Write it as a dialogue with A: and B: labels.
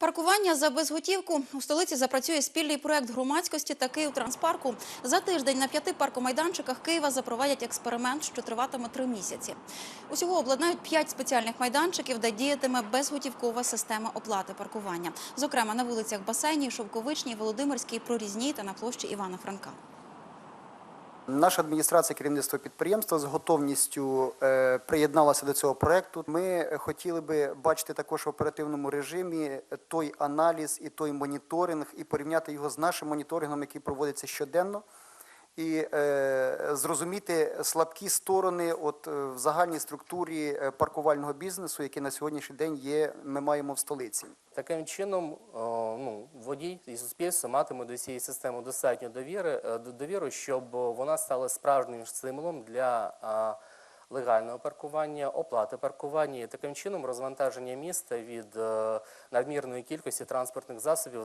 A: Паркування за безготівку у столиці запрацює спільний проект громадськості та Київтранспарку. За тиждень на п'яти паркомайданчиках Києва запровадять експеримент, що триватиме три місяці. Усього обладнають п'ять спеціальних майданчиків, де діятиме безготівкова система оплати паркування. Зокрема, на вулицях Басейній, Шовковичній, Володимирській, Прорізній та на площі Івана Франка.
B: Наша адміністрація, керівництва підприємства з готовністю е, приєдналася до цього проекту. Ми хотіли би бачити також в оперативному режимі той аналіз і той моніторинг, і порівняти його з нашим моніторингом, який проводиться щоденно, і е, зрозуміти слабкі сторони от, е, в загальній структурі е, паркувального бізнесу, який на сьогоднішній день є, ми маємо в столиці.
C: Таким чином, ну, водій і суспільство матиме до цієї системи достатньо довіри, довіру, щоб вона стала справжнім стимулом для легального паркування, оплати паркування і таким чином розвантаження міста від надмірної кількості транспортних засобів.